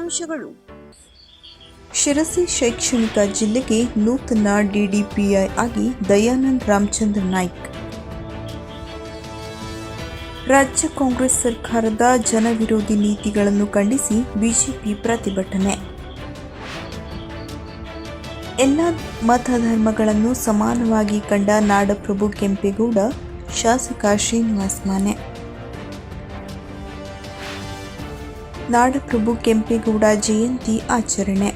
ಮುಖ್ಯಾಂಶಗಳು ಶಿರಸಿ ಶೈಕ್ಷಣಿಕ ಜಿಲ್ಲೆಗೆ ನೂತನ ಡಿಡಿಪಿಐ ಆಗಿ ದಯಾನಂದ್ ರಾಮಚಂದ್ರ ನಾಯ್ಕ್. ರಾಜ್ಯ ಕಾಂಗ್ರೆಸ್ ಸರ್ಕಾರದ ಜನವಿರೋಧಿ ನೀತಿಗಳನ್ನು ಖಂಡಿಸಿ ಬಿಜೆಪಿ ಪ್ರತಿಭಟನೆ. ಎಲ್ಲ ಮತಧರ್ಮಗಳನ್ನು ಸಮಾನವಾಗಿ ಕಂಡ ನಾಡಪ್ರಭು ಕೆಂಪೇಗೌಡ, ಶಾಸಕ ಶ್ರೀನಿವಾಸ್ ಮಾನೆ. ನಾಡಪ್ರಭು ಕೆಂಪೇಗೌಡ ಜಯಂತಿ ಆಚರಣೆ.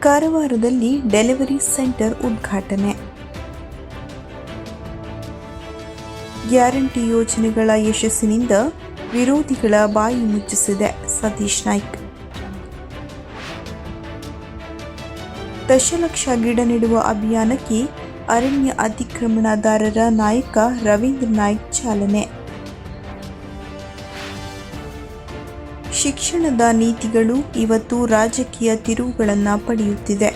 ಕಾರವಾರದಲ್ಲಿ ಡೆಲಿವರಿ ಸೆಂಟರ್ ಉದ್ಘಾಟನೆ. ಗ್ಯಾರಂಟಿ ಯೋಜನೆಗಳ ಯಶಸ್ಸಿನಿಂದ ವಿರೋಧಿಗಳ ಬಾಯಿ ಮುಚ್ಚಿಸಿದೆ ಸತೀಶ್ ನಾಯ್ಕ್. ದಶಲಕ್ಷ ಗಿಡ ನೆಡುವ ಅಭಿಯಾನಕ್ಕೆ ಅರಣ್ಯ ಅತಿಕ್ರಮಣದಾರರ ನಾಯಕ ರವೀಂದ್ರ ನಾಯ್ಕ್ ಚಾಲನೆ. ಶಿಕ್ಷಣದ ನೀತಿಗಳು ಇವತ್ತು ರಾಜಕೀಯ ತಿರುವುಗಳನ್ನು ಪಡೆಯುತ್ತಿದೆ.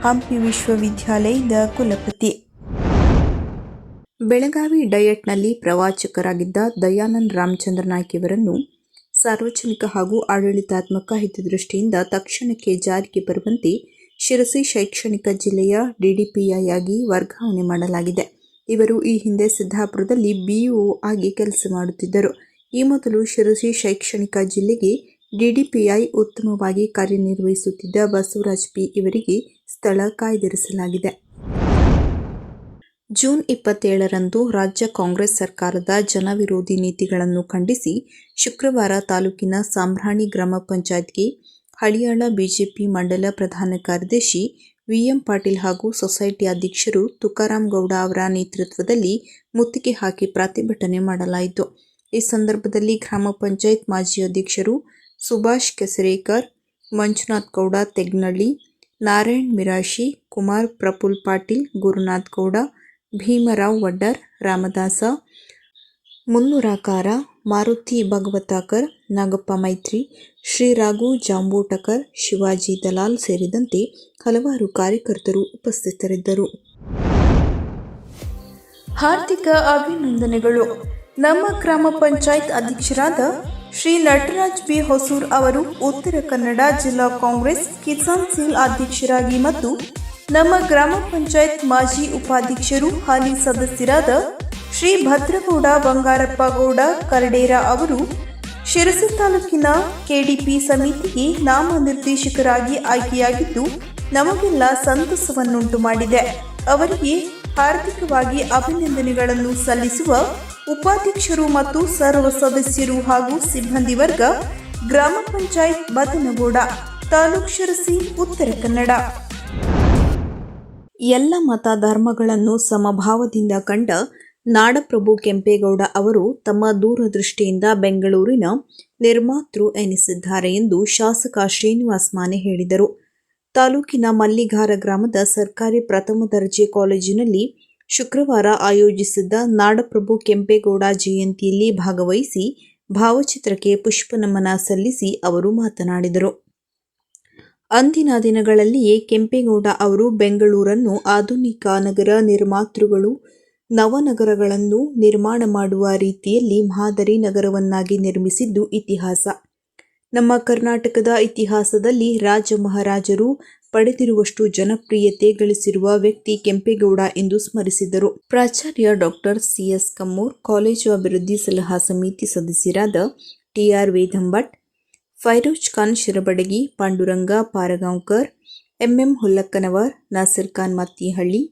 ಹಂಪಿ ವಿಶ್ವವಿದ್ಯಾಲಯದ ಕುಲಪತಿ. ಬೆಳಗಾವಿ ಡಯಟ್ನಲ್ಲಿ ಪ್ರವಾಚಕರಾಗಿದ್ದ ದಯಾನಂದ್ ರಾಮಚಂದ್ರ ನಾಯ್ಕ ಇವರನ್ನು ಸಾರ್ವಜನಿಕ ಹಾಗೂ ಆಡಳಿತಾತ್ಮಕ ಹಿತದೃಷ್ಟಿಯಿಂದ ತಕ್ಷಣಕ್ಕೆ ಜಾರಿಗೆ ಬರುವಂತೆ ಶಿರಸಿ ಶೈಕ್ಷಣಿಕ ಜಿಲ್ಲೆಯ ಡಿಡಿಪಿಐ ಆಗಿ ವರ್ಗಾವಣೆ ಮಾಡಲಾಗಿದೆ. ಇವರು ಈ ಹಿಂದೆ ಸಿದ್ದಾಪುರದಲ್ಲಿ ಬಿಇಒ ಆಗಿ ಕೆಲಸ ಮಾಡುತ್ತಿದ್ದರು. ಈ ಮೊದಲು ಶಿರಸಿ ಶೈಕ್ಷಣಿಕ ಜಿಲ್ಲೆಗೆ ಡಿಡಿಪಿಐ ಉತ್ತಮವಾಗಿ ಕಾರ್ಯನಿರ್ವಹಿಸುತ್ತಿದ್ದ ಬಸವರಾಜ್ ಪಿ ಇವರಿಗೆ ಸ್ಥಳ ಕಾಯ್ದಿರಿಸಲಾಗಿದೆ. ಜೂನ್ ಇಪ್ಪತ್ತೇಳರಂದು ರಾಜ್ಯ ಕಾಂಗ್ರೆಸ್ ಸರ್ಕಾರದ ಜನವಿರೋಧಿ ನೀತಿಗಳನ್ನು ಖಂಡಿಸಿ ಶುಕ್ರವಾರ ತಾಲೂಕಿನ ಸಾಂಬ್ರಾಣಿ ಗ್ರಾಮ ಪಂಚಾಯತ್ಗೆ ಹಳಿಯಾಳ ಬಿಜೆಪಿ ಮಂಡಲ ಪ್ರಧಾನ ಕಾರ್ಯದರ್ಶಿ ವಿಎಂ ಪಾಟೀಲ್ ಹಾಗೂ ಸೊಸೈಟಿ ಅಧ್ಯಕ್ಷರು ತುಕಾರಾಂ ಗೌಡ ಅವರ ನೇತೃತ್ವದಲ್ಲಿ ಮುತ್ತಿಗೆ ಹಾಕಿ ಪ್ರತಿಭಟನೆ ಮಾಡಲಾಯಿತು. ಈ ಸಂದರ್ಭದಲ್ಲಿ ಗ್ರಾಮ ಪಂಚಾಯತ್ ಮಾಜಿ ಅಧ್ಯಕ್ಷರು ಸುಭಾಷ್ ಕೆಸರೇಕರ್, ಮಂಜುನಾಥ್ ಗೌಡ, ತೆಗ್ನಳ್ಳಿ, ನಾರಾಯಣ್ ಮಿರಾಶಿ, ಕುಮಾರ್ ಪ್ರಫುಲ್ ಪಾಟೀಲ್, ಗುರುನಾಥ್ ಗೌಡ, ಭೀಮರಾವ್ ವಡ್ಡರ್, ರಾಮದಾಸ ಮುನ್ನೂರಾಕಾರ ಮಾರುತಿ ಭಗವತಾಕರ್, ನಾಗಪ್ಪ ಮೈತ್ರಿ, ಶ್ರೀ ರಾಘು ಜಾಂಬೂಟಕರ್, ಶಿವಾಜಿ ದಲಾಲ್ ಸೇರಿದಂತೆ ಹಲವಾರು ಕಾರ್ಯಕರ್ತರು ಉಪಸ್ಥಿತರಿದ್ದರು. ಹಾರ್ದಿಕ ಅಭಿನಂದನೆಗಳು. ನಮ್ಮ ಗ್ರಾಮ ಪಂಚಾಯತ್ ಅಧ್ಯಕ್ಷರಾದ ಶ್ರೀ ನಟರಾಜ್ ಬಿ ಹೊಸೂರ್ ಅವರು ಉತ್ತರ ಕನ್ನಡ ಜಿಲ್ಲಾ ಕಾಂಗ್ರೆಸ್ ಕಿಸಾನ್ ಸಿಂಗ್ ಅಧ್ಯಕ್ಷರಾಗಿ ಮತ್ತು ನಮ್ಮ ಗ್ರಾಮ ಪಂಚಾಯತ್ ಮಾಜಿ ಉಪಾಧ್ಯಕ್ಷರು ಹಾಲಿ ಸದಸ್ಯರಾದ ಶ್ರೀ ಭದ್ರಗೌಡ ಬಂಗಾರಪ್ಪ ಗೌಡ ಕರಡೇರ ಅವರು ಶಿರಸಿ ತಾಲೂಕಿನ ಕೆಡಿಪಿ ಸಮಿತಿಗೆ ನಾಮನಿರ್ದೇಶಕರಾಗಿ ಆಯ್ಕೆಯಾಗಿದ್ದು ನಮಗೆಲ್ಲ ಸಂತಸವನ್ನುಂಟು ಮಾಡಿದೆ. ಅವರಿಗೆ ಹಾರ್ದಿಕವಾಗಿ ಅಭಿನಂದನೆಗಳನ್ನು ಸಲ್ಲಿಸುವ ಉಪಾಧ್ಯಕ್ಷರು ಮತ್ತು ಸರ್ವ ಸದಸ್ಯರು ಹಾಗೂ ಸಿಬ್ಬಂದಿ ವರ್ಗ, ಗ್ರಾಮ ಪಂಚಾಯತ್ ಬದನಗೌಡ ತಾಲೂಕ್ ಶಿರಸಿ, ಉತ್ತರ ಕನ್ನಡ. ಎಲ್ಲ ಮತ ಧರ್ಮಗಳನ್ನು ಸಮಭಾವದಿಂದ ಕಂಡ ನಾಡಪ್ರಭು ಕೆಂಪೇಗೌಡ ಅವರು ತಮ್ಮ ದೂರದೃಷ್ಟಿಯಿಂದ ಬೆಂಗಳೂರಿನ ನಿರ್ಮಾತೃ ಎನಿಸಿದ್ದಾರೆ ಎಂದು ಶಾಸಕ ಶ್ರೀನಿವಾಸ್ ಮಾನೆ ಹೇಳಿದರು. ತಾಲೂಕಿನ ಮಲ್ಲಿಗಾರ ಗ್ರಾಮದ ಸರ್ಕಾರಿ ಪ್ರಥಮ ದರ್ಜೆ ಕಾಲೇಜಿನಲ್ಲಿ ಶುಕ್ರವಾರ ಆಯೋಜಿಸಿದ್ದ ನಾಡಪ್ರಭು ಕೆಂಪೇಗೌಡ ಜಯಂತಿಯಲ್ಲಿ ಭಾಗವಹಿಸಿ ಭಾವಚಿತ್ರಕ್ಕೆ ಪುಷ್ಪನಮನ ಸಲ್ಲಿಸಿ ಅವರು ಮಾತನಾಡಿದರು. ಅಂದಿನ ದಿನಗಳಲ್ಲಿಯೇ ಕೆಂಪೇಗೌಡ ಅವರು ಬೆಂಗಳೂರನ್ನು ಆಧುನಿಕ ನಗರ ನಿರ್ಮಾತೃಗಳು, ನವನಗರಗಳನ್ನು ನಿರ್ಮಾಣ ಮಾಡುವ ರೀತಿಯಲ್ಲಿ ಮಾದರಿ ನಗರವನ್ನಾಗಿ ನಿರ್ಮಿಸಿದ್ದು ಇತಿಹಾಸ. ನಮ್ಮ ಕರ್ನಾಟಕದ ಇತಿಹಾಸದಲ್ಲಿ ರಾಜ ಮಹಾರಾಜರು ಪಡೆದಿರುವಷ್ಟು ಜನಪ್ರಿಯತೆ ಗಳಿಸಿರುವ ವ್ಯಕ್ತಿ ಕೆಂಪೇಗೌಡ ಎಂದು ಸ್ಮರಿಸಿದರು. ಪ್ರಾಚಾರ್ಯ ಡಾಕ್ಟರ್ ಸಿಎಸ್ ಕಮ್ಮೂರ್, ಕಾಲೇಜು ಅಭಿವೃದ್ಧಿ ಸಲಹಾ ಸಮಿತಿ ಸದಸ್ಯರಾದ T R Vedambhat, Firoz Khan Shirabadagi, Panduranga Paragaonkar, M M Hullakkanavar, Nasir Khan Mattihalli,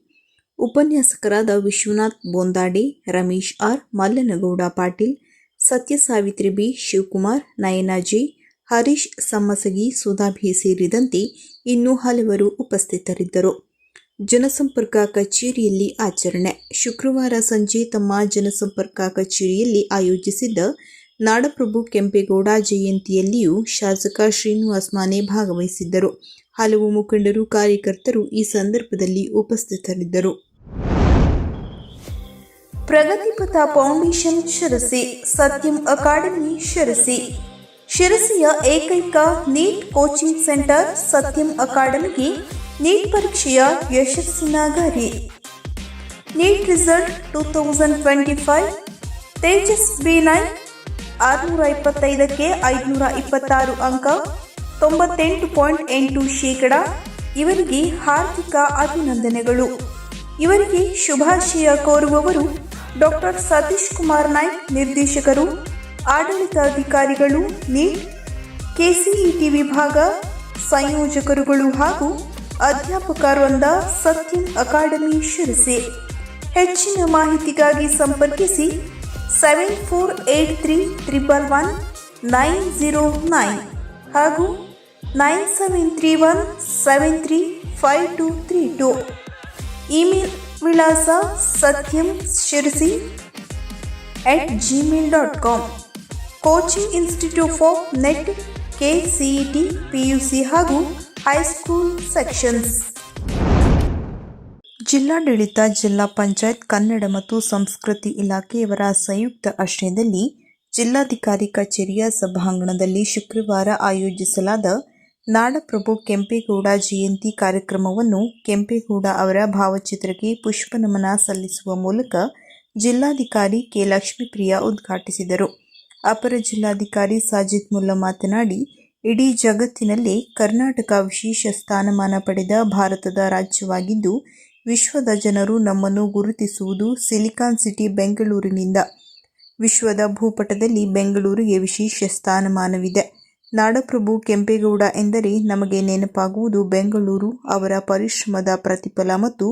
ಉಪನ್ಯಾಸಕರಾದ Vishwanath Bondade, Ramesh R, Mallanagouda Patil Satyasavitri B, Shivakumar Nayana G Harish Sammasagi Sudhabhi ಸೇರಿದಂತೆ ಇನ್ನೂ ಹಲವರು ಉಪಸ್ಥಿತರಿದ್ದರು. ಜನಸಂಪರ್ಕ ಕಚೇರಿಯಲ್ಲಿ ಆಚರಣೆ. ಶುಕ್ರವಾರ ಸಂಜೆ ತಮ್ಮ ಜನಸಂಪರ್ಕ ಕಚೇರಿಯಲ್ಲಿ ಆಯೋಜಿಸಿದ್ದ ನಾಡಪ್ರಭು ಕೆಂಪೇಗೌಡ ಜಯಂತಿಯಲ್ಲಿಯೂ ಶಾಸಕ ಶ್ರೀನಿವಾಸ್ ಮಾನೆ ಭಾಗವಹಿಸಿದ್ದರು. ಹಲವು ಮುಖಂಡರು, ಕಾರ್ಯಕರ್ತರು ಈ ಸಂದರ್ಭದಲ್ಲಿ ಉಪಸ್ಥಿತರಿದ್ದರು. ಪ್ರಗತಿಪಥ ಫೌಂಡೇಶನ್ ಶರಸಿ, ಸತ್ಯಂ ಅಕಾಡೆಮಿ ಶಿರಸಿ ಶಿರಸಿಯ ಏಕೈಕ ನೀಟ್ ಕೋಚಿಂಗ್ ಸೆಂಟರ್ ಸತ್ಯಂ ಅಕಾಡೆಮಿಗೆ ನೀಟ್ ಪರೀಕ್ಷೆಯ ಯಶಸ್ಸಿನ ಗರಿ NEET result two thousand twenty five, Tejas B nine ಆರುನೂರ ಇಪ್ಪತ್ತೈದಕ್ಕೆ ಐದುನೂರ ಇಪ್ಪತ್ತಾರು ಅಂಕ, ತೊಂಬತ್ತೆಂಟು ಪಾಯಿಂಟ್ ಎಂಟು ಶೇಕಡ, ಇವರಿಗೆ ಹಾರ್ದಿಕ ಅಭಿನಂದನೆಗಳು. ಇವರಿಗೆ ಶುಭಾಶಯ ಕೋರುವವರು ಡಾಕ್ಟರ್ ಸತೀಶ್ ಕುಮಾರ್ ನಾಯ್ಕ್ ನಿರ್ದೇಶಕರು ಆಡಳಿತಾಧಿಕಾರಿಗಳು, ನೀಟ್, ಕೆಸಿಇಟಿ ವಿಭಾಗ, ಸಂಯೋಜಕರುಗಳು ಹಾಗೂ ಅಧ್ಯಾಪಕ ವೃಂದ ಸತ್ಯಂ ಅಕಾಡೆಮಿ ಶಿರಸಿ. ಹೆಚ್ಚಿನ ಮಾಹಿತಿಗಾಗಿ ಸಂಪರ್ಕಿಸಿ seven four eight three triple one nine zero nine ಹಾಗೂ nine seven three one seven three five two three two email ವಿಳಾಸ Satyam Sirsi at Gmail dot gmail.com coaching institute for NET K C PUC ಹಾಗೂ high school sections. ಜಿಲ್ಲಾಡಳಿತ, ಜಿಲ್ಲಾ ಪಂಚಾಯತ್, ಕನ್ನಡ ಮತ್ತು ಸಂಸ್ಕೃತಿ ಇಲಾಖೆಯವರ ಸಂಯುಕ್ತ ಆಶ್ರಯದಲ್ಲಿ ಜಿಲ್ಲಾಧಿಕಾರಿ ಕಚೇರಿಯ ಸಭಾಂಗಣದಲ್ಲಿ ಶುಕ್ರವಾರ ಆಯೋಜಿಸಲಾದ ನಾಡಪ್ರಭು ಕೆಂಪೇಗೌಡ ಜಯಂತಿ ಕಾರ್ಯಕ್ರಮವನ್ನು ಕೆಂಪೇಗೌಡ ಅವರ ಭಾವಚಿತ್ರಕ್ಕೆ ಪುಷ್ಪನಮನ ಸಲ್ಲಿಸುವ ಮೂಲಕ ಜಿಲ್ಲಾಧಿಕಾರಿ ಕೆ ಲಕ್ಷ್ಮೀಪ್ರಿಯ ಉದ್ಘಾಟಿಸಿದರು. ಅಪರ ಜಿಲ್ಲಾಧಿಕಾರಿ ಸಾಜಿದ್ ಮುಲ್ಲಾ ಮಾತನಾಡಿ, ಇಡೀ ಜಗತ್ತಿನಲ್ಲೇ ಕರ್ನಾಟಕ ವಿಶೇಷ ಸ್ಥಾನಮಾನ ಪಡೆದ ಭಾರತದ ರಾಜ್ಯವಾಗಿದ್ದು, ವಿಶ್ವದ ಜನರು ನಮ್ಮನ್ನು ಗುರುತಿಸುವುದು ಸಿಲಿಕಾನ್ ಸಿಟಿ ಬೆಂಗಳೂರಿನಿಂದ. ವಿಶ್ವದ ಭೂಪಟದಲ್ಲಿ ಬೆಂಗಳೂರಿಗೆ ವಿಶೇಷ ಸ್ಥಾನಮಾನವಿದೆ. ನಾಡಪ್ರಭು ಕೆಂಪೇಗೌಡ ಎಂದರೆ ನಮಗೆ ನೆನಪಾಗುವುದು ಬೆಂಗಳೂರು ಅವರ ಪರಿಶ್ರಮದ ಪ್ರತಿಫಲ ಮತ್ತು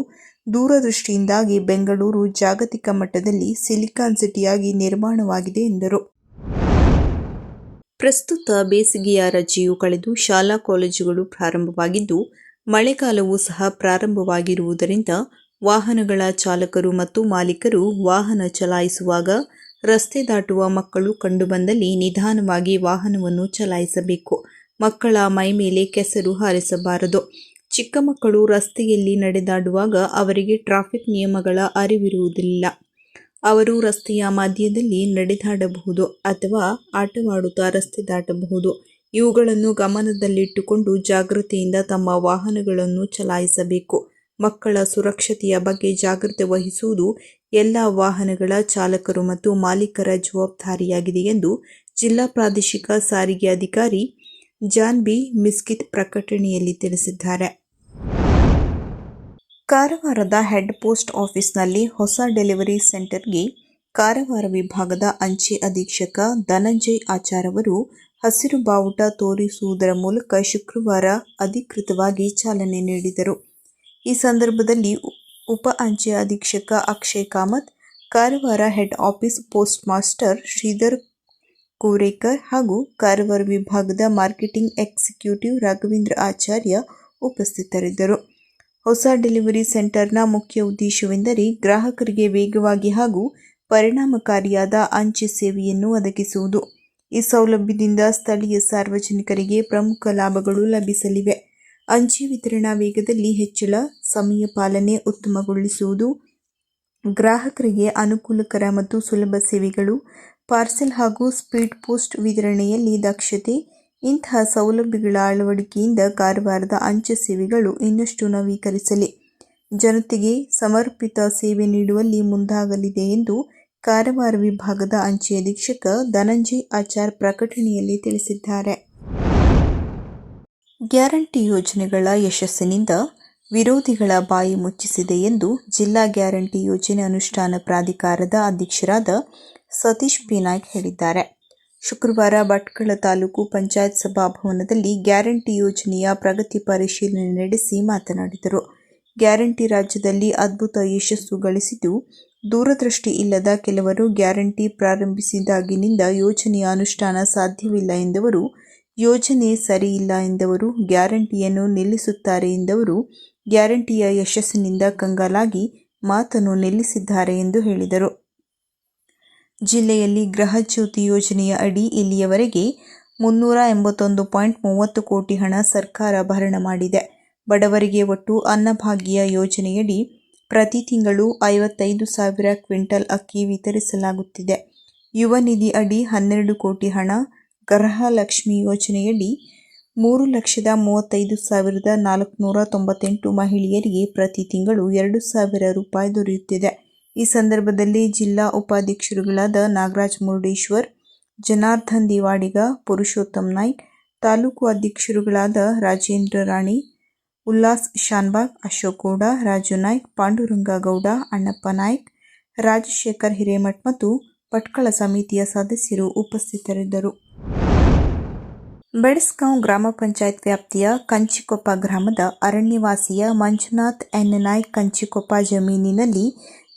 ದೂರದೃಷ್ಟಿಯಿಂದಾಗಿ ಬೆಂಗಳೂರು ಜಾಗತಿಕ ಮಟ್ಟದಲ್ಲಿ ಸಿಲಿಕಾನ್ ಸಿಟಿಯಾಗಿ ನಿರ್ಮಾಣವಾಗಿದೆ ಎಂದರು. ಪ್ರಸ್ತುತ ಬೇಸಿಗೆಯ ರಜೆಯು ಕಳೆದು ಶಾಲಾ ಕಾಲೇಜುಗಳು ಪ್ರಾರಂಭವಾಗಿದ್ದು, ಮಳೆಗಾಲವೂ ಸಹ ಪ್ರಾರಂಭವಾಗಿರುವುದರಿಂದ ವಾಹನಗಳ ಚಾಲಕರು ಮತ್ತು ಮಾಲೀಕರು ವಾಹನ ಚಲಾಯಿಸುವಾಗ ರಸ್ತೆ ದಾಟುವ ಮಕ್ಕಳು ಕಂಡುಬಂದಲ್ಲಿ ನಿಧಾನವಾಗಿ ವಾಹನವನ್ನು ಚಲಾಯಿಸಬೇಕು. ಮಕ್ಕಳ ಮೈಮೇಲೆ ಕೆಸರು ಹಾರಿಸಬಾರದು. ಚಿಕ್ಕ ಮಕ್ಕಳು ರಸ್ತೆಯಲ್ಲಿ ನಡೆದಾಡುವಾಗ ಅವರಿಗೆ ಟ್ರಾಫಿಕ್ ನಿಯಮಗಳ ಅರಿವಿರುವುದಿಲ್ಲ. ಅವರು ರಸ್ತೆಯ ಮಧ್ಯದಲ್ಲಿ ನಡೆದಾಡಬಹುದು ಅಥವಾ ಆಟವಾಡುತ್ತಾ ರಸ್ತೆ ದಾಟಬಹುದು. ಇವುಗಳನ್ನು ಗಮನದಲ್ಲಿಟ್ಟುಕೊಂಡು ಜಾಗೃತಿಯಿಂದ ತಮ್ಮ ವಾಹನಗಳನ್ನು ಚಲಾಯಿಸಬೇಕು. ಮಕ್ಕಳ ಸುರಕ್ಷತೆಯ ಬಗ್ಗೆ ಜಾಗೃತಿ ವಹಿಸುವುದು ಎಲ್ಲ ವಾಹನಗಳ ಚಾಲಕರು ಮತ್ತು ಮಾಲೀಕರ ಜವಾಬ್ದಾರಿಯಾಗಿದೆ ಎಂದು ಜಿಲ್ಲಾ ಪ್ರಾದೇಶಿಕ ಸಾರಿಗೆ ಅಧಿಕಾರಿ ಜಾನ್ ಬಿ. ಮಿಸ್ಕಿತ್ ಪ್ರಕಟಣೆಯಲ್ಲಿ ತಿಳಿಸಿದ್ದಾರೆ. ಕಾರವಾರದ ಹೆಡ್ ಪೋಸ್ಟ್ ಆಫೀಸ್ನಲ್ಲಿ ಹೊಸ ಡೆಲಿವರಿ ಸೆಂಟರ್ಗೆ ಕಾರವಾರ ವಿಭಾಗದ ಅಂಚೆ ಅಧೀಕ್ಷಕ ಧನಂಜಯ್ ಆಚಾರ್ ಅವರು ಹಸಿರು ಬಾವುಟ ತೋರಿಸುವುದರ ಮೂಲಕ ಶುಕ್ರವಾರ ಅಧಿಕೃತವಾಗಿ ಚಾಲನೆ ನೀಡಿದರು. ಈ ಸಂದರ್ಭದಲ್ಲಿ ಉಪ ಅಂಚೆ ಅಧೀಕ್ಷಕ Akshay Kamath, Karwar head office post master Shridhar Korekar ಹಾಗೂ ಕಾರವಾರ ವಿಭಾಗದ ಮಾರ್ಕೆಟಿಂಗ್ ಎಕ್ಸಿಕ್ಯೂಟಿವ್ ರಾಘವೇಂದ್ರ ಆಚಾರ್ಯ ಉಪಸ್ಥಿತರಿದ್ದರು. ಹೊಸ ಡೆಲಿವರಿ ಸೆಂಟರ್ನ ಮುಖ್ಯ ಉದ್ದೇಶವೆಂದರೆ ಗ್ರಾಹಕರಿಗೆ ವೇಗವಾಗಿ ಹಾಗೂ ಪರಿಣಾಮಕಾರಿಯಾದ ಅಂಚೆ ಸೇವೆಯನ್ನು ಒದಗಿಸುವುದು. ಈ ಸೌಲಭ್ಯದಿಂದ ಸ್ಥಳೀಯ ಸಾರ್ವಜನಿಕರಿಗೆ ಪ್ರಮುಖ ಲಾಭಗಳು ಲಭಿಸಲಿವೆ. ಅಂಚೆ ವಿತರಣಾ ವೇಗದಲ್ಲಿ ಹೆಚ್ಚಳ, ಸಮಯ ಪಾಲನೆ ಉತ್ತಮಗೊಳಿಸುವುದು, ಗ್ರಾಹಕರಿಗೆ ಅನುಕೂಲಕರ ಮತ್ತು ಸುಲಭ ಸೇವೆಗಳು, ಪಾರ್ಸೆಲ್ ಹಾಗೂ ಸ್ಪೀಡ್ ಪೋಸ್ಟ್ ವಿತರಣೆಯಲ್ಲಿ ದಕ್ಷತೆ ಇಂತಹ ಸೌಲಭ್ಯಗಳ ಅಳವಡಿಕೆಯಿಂದ ಕಾರವಾರದ ಅಂಚೆ ಸೇವೆಗಳು ಇನ್ನಷ್ಟು ನವೀಕರಿಸಲಿ. ಜನತೆಗೆ ಸಮರ್ಪಿತ ಸೇವೆ ನೀಡುವಲ್ಲಿ ಮುಂದಾಗಲಿದೆ ಎಂದು ಕಾರವಾರ ವಿಭಾಗದ ಅಂಚೆ ಅಧೀಕ್ಷಕ ಧನಂಜಯ್ ಆಚಾರ್ ಪ್ರಕಟಣೆಯಲ್ಲಿ ತಿಳಿಸಿದ್ದಾರೆ. ಗ್ಯಾರಂಟಿ ಯೋಜನೆಗಳ ಯಶಸ್ಸಿನಿಂದ ವಿರೋಧಿಗಳ ಬಾಯಿ ಮುಚ್ಚಿಸಿದೆ ಎಂದು ಜಿಲ್ಲಾ ಗ್ಯಾರಂಟಿ ಯೋಜನೆ ಅನುಷ್ಠಾನ ಪ್ರಾಧಿಕಾರದ ಅಧ್ಯಕ್ಷರಾದ ಸತೀಶ್ ಪಿ ನಾಯ್ಕ್ ಹೇಳಿದ್ದಾರೆ. ಶುಕ್ರವಾರ ಭಟ್ಕಳ ತಾಲೂಕು ಪಂಚಾಯತ್ ಸಭಾಭವನದಲ್ಲಿ ಗ್ಯಾರಂಟಿ ಯೋಜನೆಯ ಪ್ರಗತಿ ಪರಿಶೀಲನೆ ನಡೆಸಿ ಮಾತನಾಡಿದರು. ಗ್ಯಾರಂಟಿ ರಾಜ್ಯದಲ್ಲಿ ಅದ್ಭುತ ಯಶಸ್ಸು ಗಳಿಸಿದ್ದು, ದೂರದೃಷ್ಟಿ ಇಲ್ಲದ ಕೆಲವರು ಗ್ಯಾರಂಟಿ ಪ್ರಾರಂಭಿಸಿದಾಗಿನಿಂದ ಯೋಜನೆಯ ಅನುಷ್ಠಾನ ಸಾಧ್ಯವಿಲ್ಲ ಎಂದವರು, ಯೋಜನೆ ಸರಿಯಿಲ್ಲ ಎಂದವರು, ಗ್ಯಾರಂಟಿಯನ್ನು ನಿಲ್ಲಿಸುತ್ತಾರೆ ಎಂದವರು, ಗ್ಯಾರಂಟಿಯ ಯಶಸ್ಸಿನಿಂದ ಕಂಗಾಲಾಗಿ ಮಾತನ್ನು ನಿಲ್ಲಿಸಿದ್ದಾರೆ ಎಂದು ಹೇಳಿದರು. ಜಿಲ್ಲೆಯಲ್ಲಿ ಗೃಹಜ್ಯೋತಿ ಯೋಜನೆಯ ಅಡಿ ಇಲ್ಲಿಯವರೆಗೆ ಮುನ್ನೂರ ಎಂಬತ್ತೊಂದು ಪಾಯಿಂಟ್ ಮೂವತ್ತು ಕೋಟಿ ಹಣ ಸರ್ಕಾರ ಭರಣ ಮಾಡಿದೆ. ಬಡವರಿಗೆ ಒಟ್ಟು ಅನ್ನಭಾಗ್ಯ ಯೋಜನೆಯಡಿ ಪ್ರತಿ ತಿಂಗಳು ಐವತ್ತೈದು ಸಾವಿರ ಕ್ವಿಂಟಲ್ ಅಕ್ಕಿ ವಿತರಿಸಲಾಗುತ್ತಿದೆ. ಯುವ ನಿಧಿ ಅಡಿ ಹನ್ನೆರಡು ಕೋಟಿ ಹಣ. ಗೃಹಲಕ್ಷ್ಮಿ ಯೋಜನೆಯಡಿ ಮೂರು ಲಕ್ಷದ ಮೂವತ್ತೈದು ಸಾವಿರದ ನಾಲ್ಕುನೂರ ತೊಂಬತ್ತೆಂಟು ಮಹಿಳೆಯರಿಗೆ ಪ್ರತಿ ತಿಂಗಳು ಎರಡು ಸಾವಿರ ರೂಪಾಯಿ ದೊರೆಯುತ್ತಿದೆ. ಈ ಸಂದರ್ಭದಲ್ಲಿ ಜಿಲ್ಲಾ ಉಪಾಧ್ಯಕ್ಷರುಗಳಾದ ನಾಗರಾಜ್ ಮುರುಡೇಶ್ವರ್, ಜನಾರ್ದನ್ ದಿವಾಡಿಗ, ಪುರುಷೋತ್ತಮ್ ನಾಯ್ಕ್, ತಾಲೂಕು ಅಧ್ಯಕ್ಷರುಗಳಾದ ರಾಜೇಂದ್ರ ರಾಣಿ, ಉಲ್ಲಾಸ್ ಶಾನ್ಬಾಗ್, ಅಶೋಕ್ ಗೌಡ, ರಾಜು ನಾಯ್ಕ್ ಪಾಂಡುರಂಗ ಗೌಡ ಅಣ್ಣಪ್ಪ ನಾಯ್ಕ್, ರಾಜಶೇಖರ್ ಹಿರೇಮಠ್ ಮತ್ತು ಪಟ್ಕಳ ಸಮಿತಿಯ ಸದಸ್ಯರು ಉಪಸ್ಥಿತರಿದ್ದರು. ಬೆಡಸ್ಗಾಂವ್ ಗ್ರಾಮ ಪಂಚಾಯತ್ ವ್ಯಾಪ್ತಿಯ ಕಂಚಿಕೊಪ್ಪ ಗ್ರಾಮದ ಅರಣ್ಯವಾಸಿಯ ಮಂಜುನಾಥ್ ಎನ್ ನಾಯ್ಕ್ ಕಂಚಿಕೊಪ್ಪ ಜಮೀನಿನಲ್ಲಿ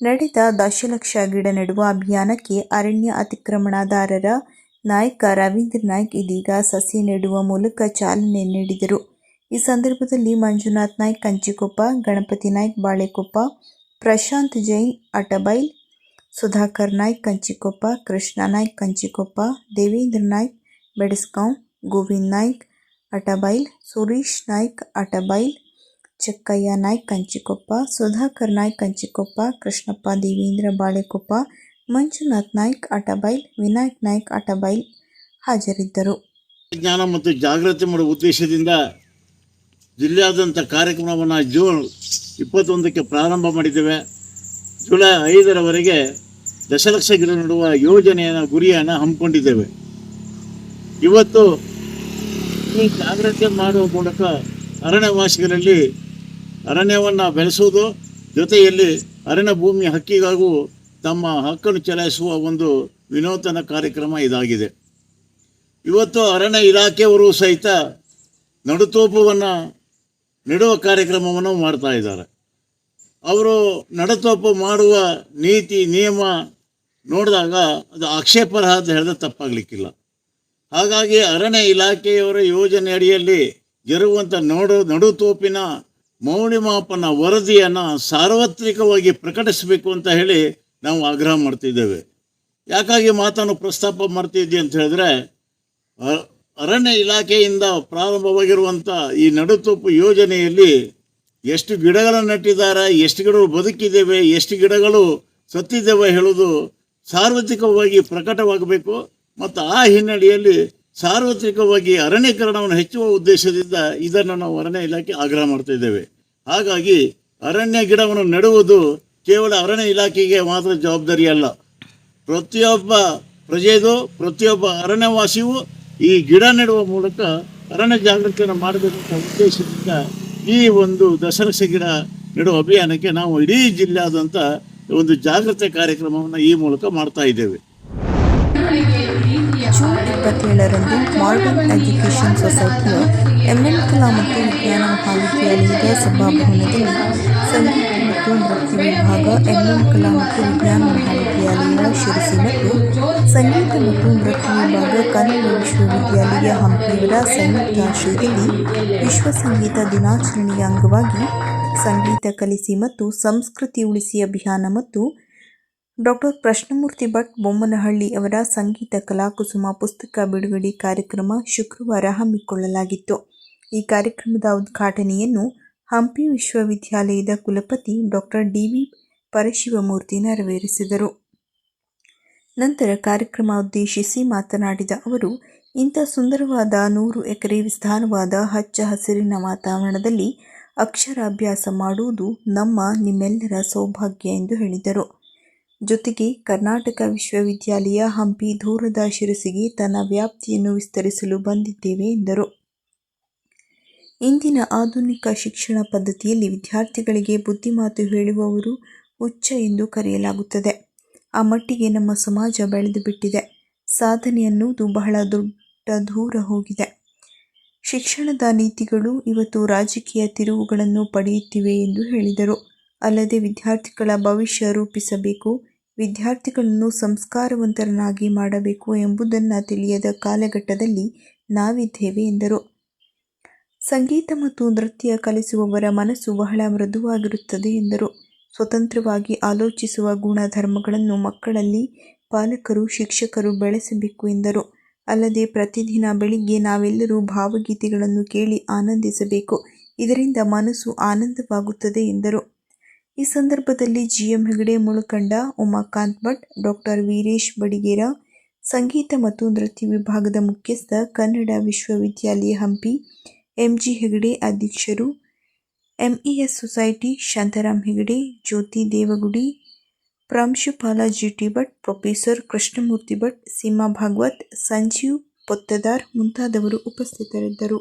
ನಡೆದ ದಶಲಕ್ಷ ಗಿಡ ನೆಡುವ ಅಭಿಯಾನಕ್ಕೆ ಅರಣ್ಯ ಅತಿಕ್ರಮಣದಾರರ ನಾಯಕ ರವೀಂದ್ರ ನಾಯ್ಕ್ ಇದೀಗ ಸಸಿ ನೆಡುವ ಮೂಲಕ ಚಾಲನೆ ನೀಡಿದರು. ಈ ಸಂದರ್ಭದಲ್ಲಿ ಮಂಜುನಾಥ್ ನಾಯ್ಕ್, ಕಂಚಿಕೊಪ್ಪ, ಗಣಪತಿ ನಾಯ್ಕ್, ಬಾಳೆಕೊಪ್ಪ, ಪ್ರಶಾಂತ್ ಜೈನ್, ಅಟಬೈಲ್, ಸುಧಾಕರ್ ನಾಯ್ಕ್, ಕಂಚಿಕೊಪ್ಪ, ಕೃಷ್ಣ ನಾಯ್ಕ್, ಕಂಚಿಕೊಪ್ಪ, ದೇವೇಂದ್ರ ನಾಯ್ಕ್, ಬೆಡಸ್ಗಾಂವ್, ಗೋವಿಂದ್ ನಾಯ್ಕ್, ಅಟಬೈಲ್, ಸುರೇಶ್ ನಾಯ್ಕ್, ಅಟಬೈಲ್ ಚೆಕ್ಕಯ್ಯ ನಾಯ್ಕ ಕಂಚಿಕೊಪ್ಪ, ಸುಧಾಕರ್ ನಾಯ್ಕ ಕಂಚಿಕೊಪ್ಪ, ಕೃಷ್ಣಪ್ಪ, ದೇವೀಂದ್ರ ಬಾಳೆಕೊಪ್ಪ, ಮಂಜುನಾಥ್ ನಾಯ್ಕ ಅಟಬೈಲ್ ವಿನಾಯಕ್ ನಾಯ್ಕ ಅಟಬೈಲ್ ಹಾಜರಿದ್ದರು. ಜ್ಞಾನ ಮತ್ತು ಜಾಗೃತಿ ಮಾಡುವ ಉದ್ದೇಶದಿಂದ ಜಿಲ್ಲೆಯಾದ್ಯಂತ ಕಾರ್ಯಕ್ರಮವನ್ನು ಜೂನ್ ಇಪ್ಪತ್ತೊಂದಕ್ಕೆ ಪ್ರಾರಂಭ ಮಾಡಿದ್ದೇವೆ. ಜುಲೈ ಐದರವರೆಗೆ ದಶಲಕ್ಷ ಗಿಡ ನೆಡುವ ಯೋಜನೆಯ ಗುರಿಯನ್ನು ಹಮ್ಮಿಕೊಂಡಿದ್ದೇವೆ. ಇವತ್ತು ಈ ಜಾಗೃತಿ ಮಾಡುವ ಮೂಲಕ ಅರಣ್ಯವಾಸಿಗಳಲ್ಲಿ ಅರಣ್ಯವನ್ನು ಬೆಳೆಸುವುದು ಜೊತೆಯಲ್ಲಿ ಅರಣ್ಯ ಭೂಮಿ ಹಕ್ಕಿಗಾಗೂ ತಮ್ಮ ಹಕ್ಕನ್ನು ಚಲಾಯಿಸುವ ಒಂದು ವಿನೂತನ ಕಾರ್ಯಕ್ರಮ ಇದಾಗಿದೆ. ಇವತ್ತು ಅರಣ್ಯ ಇಲಾಖೆಯವರು ಸಹಿತ ನಡುತೋಪವನ್ನು ನೆಡುವ ಕಾರ್ಯಕ್ರಮವನ್ನು ಮಾಡ್ತಾ ಇದ್ದಾರೆ. ಅವರು ನಡತೋಪು ಮಾಡುವ ನೀತಿ, ನಿಯಮ ನೋಡಿದಾಗ ಅದು ಆಕ್ಷೇಪಾರ್ಹ ಅಂತ ಹೇಳಿದ್ರೆ ತಪ್ಪಾಗಲಿಕ್ಕಿಲ್ಲ. ಹಾಗಾಗಿ ಅರಣ್ಯ ಇಲಾಖೆಯವರ ಯೋಜನೆ ಅಡಿಯಲ್ಲಿ ಜರುಗುವಂಥ ನೋಡು, ನಡುತೋಪಿನ ಮೌಲ್ಯಮಾಪನ ವರದಿಯನ್ನು ಸಾರ್ವತ್ರಿಕವಾಗಿ ಪ್ರಕಟಿಸಬೇಕು ಅಂತ ಹೇಳಿ ನಾವು ಆಗ್ರಹ ಮಾಡ್ತಿದ್ದೇವೆ. ಯಾಕಾಗಿ ಮಾತನ್ನು ಪ್ರಸ್ತಾಪ ಮಾಡ್ತಿದ್ದೀವಿ ಅಂತ ಹೇಳಿದ್ರೆ ಅರಣ್ಯ ಇಲಾಖೆಯಿಂದ ಪ್ರಾರಂಭವಾಗಿರುವಂಥ ಈ ನಡುತೋಪು ಯೋಜನೆಯಲ್ಲಿ ಎಷ್ಟು ಗಿಡಗಳನ್ನು ನೆಟ್ಟಿದ್ದಾರೆ, ಎಷ್ಟು ಗಿಡಗಳು ಬದುಕಿದ್ದೇವೆ ಎಷ್ಟು ಗಿಡಗಳು ಸತ್ತಿದ್ದೇವೆ ಹೇಳೋದು ಸಾರ್ವತ್ರಿಕವಾಗಿ ಪ್ರಕಟವಾಗಬೇಕು. ಮತ್ತು ಆ ಹಿನ್ನೆಲೆಯಲ್ಲಿ ಸಾರ್ವತ್ರಿಕವಾಗಿ ಅರಣ್ಯೀಕರಣವನ್ನು ಹೆಚ್ಚುವ ಉದ್ದೇಶದಿಂದ ಇದನ್ನು ನಾವು ಅರಣ್ಯ ಇಲಾಖೆ ಆಗ್ರಹ ಮಾಡ್ತಾ ಇದ್ದೇವೆ. ಹಾಗಾಗಿ ಅರಣ್ಯ ಗಿಡವನ್ನು ನೆಡುವುದು ಕೇವಲ ಅರಣ್ಯ ಇಲಾಖೆಗೆ ಮಾತ್ರ ಜವಾಬ್ದಾರಿ ಅಲ್ಲ. ಪ್ರತಿಯೊಬ್ಬ ಪ್ರಜೆದು, ಪ್ರತಿಯೊಬ್ಬ ಅರಣ್ಯವಾಸಿಯೂ ಈ ಗಿಡ ನೆಡುವ ಮೂಲಕ ಅರಣ್ಯ ಜಾಗೃತಿಯನ್ನು ಮಾಡಬೇಕಂತ ಉದ್ದೇಶದಿಂದ ಈ ಒಂದು ದಶಲಕ್ಷ ಗಿಡ ನೆಡುವ ಅಭಿಯಾನಕ್ಕೆ ನಾವು ಇಡೀ ಜಿಲ್ಲೆಯಾದಂಥ ಒಂದು ಜಾಗೃತಿ ಕಾರ್ಯಕ್ರಮವನ್ನು ಈ ಮೂಲಕ ಮಾಡ್ತಾ ಇದ್ದೇವೆ. ಇಪ್ಪತ್ತೇಳರಂದು ಮಾಡರ್ನ್ ಎಜುಕೇಷನ್ ಸೊಸೈಟಿಯ ಎಂಎನ್ ಕಲಾ ಮತ್ತು ವಿಜ್ಞಾನ ಮಹಾವಿದ್ಯಾಲಯದ ಸಭಾಭವನದಲ್ಲಿ ಸಂಗೀತ ಮತ್ತು ನೃತ್ಯ ವಿಭಾಗ, ಎಂಎನ್ ಕಲಾ ಮತ್ತು ವಿಜ್ಞಾನ ಮಹಾವಿದ್ಯಾಲಯ ಶಿರಸಿ ಮತ್ತು ಸಂಗೀತ ಮತ್ತು ನೃತ್ಯ ವಿಭಾಗ, ಕನ್ನಡ ವಿಶ್ವವಿದ್ಯಾಲಯ ಹಂಪಿಯವರ ಸಂಯುಕ್ತ ಆಶ್ರಯದಲ್ಲಿ ವಿಶ್ವ ಸಂಗೀತ ದಿನಾಚರಣೆಯ ಅಂಗವಾಗಿ ಸಂಗೀತ ಕಲಿಸಿ ಮತ್ತು ಸಂಸ್ಕೃತಿ ಉಳಿಸಿ ಅಭಿಯಾನ ಮತ್ತು ಡಾಕ್ಟರ್ ಪ್ರಶ್ನಮೂರ್ತಿ ಭಟ್ ಬೊಮ್ಮನಹಳ್ಳಿ ಅವರ ಸಂಗೀತ ಕಲಾಕುಸುಮ ಪುಸ್ತಕ, ಬಿಡುಗಡೆ ಕಾರ್ಯಕ್ರಮ ಶುಕ್ರವಾರ ಹಮ್ಮಿಕೊಳ್ಳಲಾಗಿತ್ತು. ಈ ಕಾರ್ಯಕ್ರಮದ ಉದ್ಘಾಟನೆಯನ್ನು ಹಂಪಿ ವಿಶ್ವವಿದ್ಯಾಲಯದ ಕುಲಪತಿ ಡಾಕ್ಟರ್ ಡಿ. ವಿ. ಪರಶಿವಮೂರ್ತಿ ನೆರವೇರಿಸಿದರು. ನಂತರ ಕಾರ್ಯಕ್ರಮ ಉದ್ದೇಶಿಸಿ ಮಾತನಾಡಿದ ಅವರು, ಇಂಥ ಸುಂದರವಾದ ನೂರು ಎಕರೆ ವಿಸ್ತಾರವಾದ ಹಚ್ಚ ಹಸಿರಿನ ವಾತಾವರಣದಲ್ಲಿ ಅಕ್ಷರಾಭ್ಯಾಸ ಮಾಡುವುದು ನಮ್ಮ ನಿಮ್ಮೆಲ್ಲರ ಸೌಭಾಗ್ಯ ಎಂದು ಹೇಳಿದರು. ಜೊತೆಗೆ ಕರ್ನಾಟಕ ವಿಶ್ವವಿದ್ಯಾಲಯ ಹಂಪಿ ದೂರದ ಶಿರಸಿಗೆ ತನ್ನ ವ್ಯಾಪ್ತಿಯನ್ನು ವಿಸ್ತರಿಸಲು ಬಂದಿದ್ದೇವೆ, ಎಂದರು. ಇಂದಿನ ಆಧುನಿಕ ಶಿಕ್ಷಣ ಪದ್ಧತಿಯಲ್ಲಿ ವಿದ್ಯಾರ್ಥಿಗಳಿಗೆ ಬುದ್ಧಿಮಾತು ಹೇಳುವವರು ಹುಚ್ಚ ಎಂದು ಕರೆಯಲಾಗುತ್ತದೆ. ಆ ಮಟ್ಟಿಗೆ ನಮ್ಮ ಸಮಾಜ ಬೆಳೆದು ಬಿಟ್ಟಿದೆ. ಸಾಧನೆ ಅನ್ನುವುದು ಬಹಳ ದೊಡ್ಡ ದೂರ ಹೋಗಿದೆ. ಶಿಕ್ಷಣದ ನೀತಿಗಳು ಇವತ್ತು ರಾಜಕೀಯ ತಿರುವುಗಳನ್ನು ಪಡೆಯುತ್ತಿವೆ ಎಂದು ಹೇಳಿದರು. ಅಲ್ಲದೆ ವಿದ್ಯಾರ್ಥಿಗಳ ಭವಿಷ್ಯ ರೂಪಿಸಬೇಕು, ವಿದ್ಯಾರ್ಥಿಗಳನ್ನು ಸಂಸ್ಕಾರವಂತರನ್ನಾಗಿ ಮಾಡಬೇಕು ಎಂಬುದನ್ನು ತಿಳಿಯದ ಕಾಲಘಟ್ಟದಲ್ಲಿ ನಾವಿದ್ದೇವೆ, ಎಂದರು. ಸಂಗೀತ ಮತ್ತು ನೃತ್ಯ ಕಲಿಸುವವರ ಮನಸ್ಸು ಬಹಳ ಮೃದುವಾಗಿರುತ್ತದೆ, ಎಂದರು. ಸ್ವತಂತ್ರವಾಗಿ ಆಲೋಚಿಸುವ ಗುಣಧರ್ಮಗಳನ್ನು ಮಕ್ಕಳಲ್ಲಿ ಪಾಲಕರು, ಶಿಕ್ಷಕರು ಬೆಳೆಸಬೇಕು, ಎಂದರು. ಅಲ್ಲದೆ ಪ್ರತಿದಿನ ಬೆಳಿಗ್ಗೆ ನಾವೆಲ್ಲರೂ ಭಾವಗೀತೆಗಳನ್ನು ಕೇಳಿ ಆನಂದಿಸಬೇಕು. ಇದರಿಂದ ಮನಸ್ಸು ಆನಂದವಾಗುತ್ತದೆ, ಎಂದರು. ಈ ಸಂದರ್ಭದಲ್ಲಿ G M Hegde Mulakanda Umakant Bhat, doctor Veeresh Badiger, ಸಂಗೀತ ಮತ್ತು ನೃತ್ಯ ವಿಭಾಗದ ಮುಖ್ಯಸ್ಥ, ಕನ್ನಡ ವಿಶ್ವವಿದ್ಯಾಲಯ ಹಂಪಿ, ಎಂಜಿ ಹೆಗಡೆ ಅಧ್ಯಕ್ಷರು, M E S society Shantaram Hegde, Jyoti Devagudi ಪ್ರಾಂಶುಪಾಲ G T Bhat, professor Krishnamurthy Bhat, Seema Bhagwat, Sanjeev Pottadar ಮುಂತಾದವರು ಉಪಸ್ಥಿತರಿದ್ದರು.